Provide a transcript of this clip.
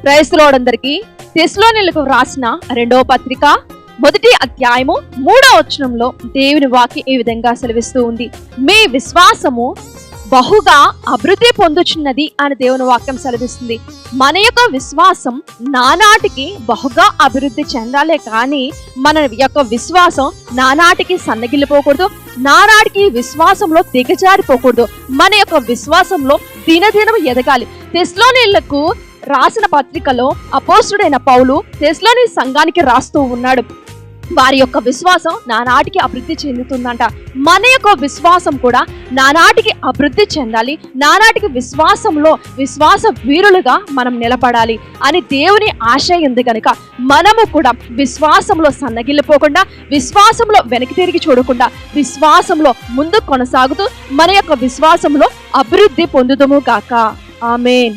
క్రైస్తవులందరికీ తెస్లోనిలకు వ్రాసిన రెండవ పత్రిక మొదటి అధ్యాయము మూడవ వచనంలో దేవుని వాక్యం ఈ విధంగా సెలవిస్తూ ఉంది. మీ విశ్వాసము బహుగా అభివృద్ధి పొందుచున్నది అని దేవుని వాక్యం సెలవిస్తుంది. మన యొక్క విశ్వాసం నానాటికి బహుగా అభివృద్ధి చెందాలే కానీ మన యొక్క విశ్వాసం నానాటికి సన్నగిల్లిపోకూడదు. నానాటికి విశ్వాసంలో దిగజారిపోకూడదు. మన యొక్క విశ్వాసంలో దినదినం ఎదగాలి. తెస్లోనిళ్ళకు రాసిన పత్రికలో అపోస్తుడైన పౌలు తెస్లోని సంఘానికి రాస్తూ ఉన్నాడు. వారి యొక్క విశ్వాసం నానాటికి అభివృద్ధి చెందుతుందంట. మన యొక్క విశ్వాసం కూడా నానాటికి అభివృద్ధి చెందాలి. నానాటికి విశ్వాసంలో విశ్వాస వీరులుగా మనం నిలబడాలి అని దేవుని ఆశ ఉంది కనుక మనము కూడా విశ్వాసంలో సన్నగిల్లిపోకుండా విశ్వాసంలో వెనక్కి తిరిగి చూడకుండా విశ్వాసంలో ముందు కొనసాగుతూ మన యొక్క విశ్వాసంలో అభివృద్ధి పొందుదము కాక ఆమెన్.